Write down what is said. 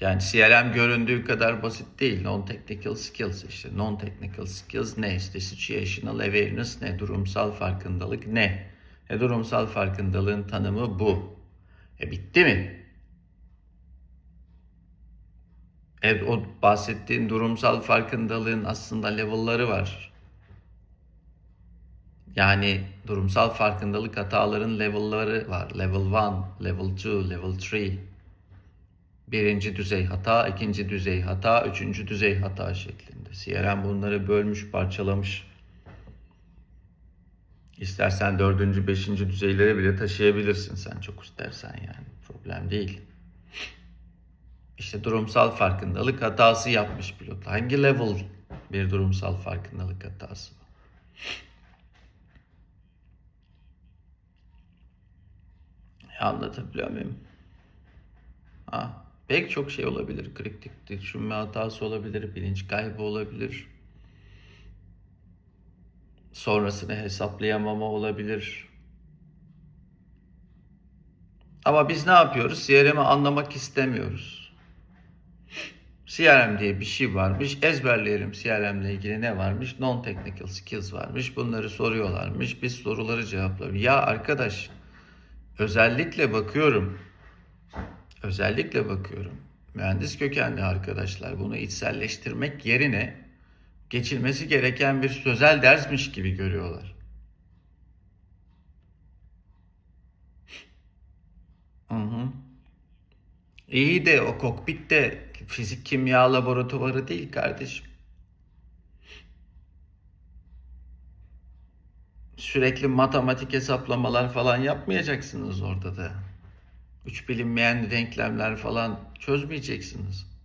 Yani CRM göründüğü kadar basit değil. Non-technical skills işte. Non-technical skills ne? İşte situational awareness ne? Durumsal farkındalık ne? E durumsal farkındalığın tanımı bu. E bitti mi? Evet o bahsettiğin durumsal farkındalığın aslında level'ları var. Yani durumsal farkındalık hataların level'ları var. Level 1, level 2, level 3. Birinci düzey hata, ikinci düzey hata, üçüncü düzey hata şeklinde. CRM bunları bölmüş, parçalamış. İstersen dördüncü, beşinci düzeylere bile taşıyabilirsin sen çok istersen yani. Problem değil. İşte durumsal farkındalık hatası yapmış pilot. Hangi level bir durumsal farkındalık hatası var? Anlatabiliyor muyum? Ha, pek çok şey olabilir. Kritik düşünme hatası olabilir, bilinç kaybı olabilir. Sonrasını hesaplayamama olabilir. Ama biz ne yapıyoruz? CRM'i anlamak istemiyoruz. CRM diye bir şey varmış. Ezberleyelim CRM ile ilgili ne varmış? Non-technical skills varmış. Bunları soruyorlarmış. Biz soruları cevaplarız. Ya arkadaş özellikle bakıyorum. Özellikle bakıyorum. Mühendis kökenli arkadaşlar bunu içselleştirmek yerine geçilmesi gereken bir sözel dersmiş gibi görüyorlar. Hı hı. İyi de o kokpitte fizik kimya laboratuvarı değil kardeşim. Sürekli matematik hesaplamalar falan yapmayacaksınız orada da. Üç bilinmeyen denklemler falan çözmeyeceksiniz.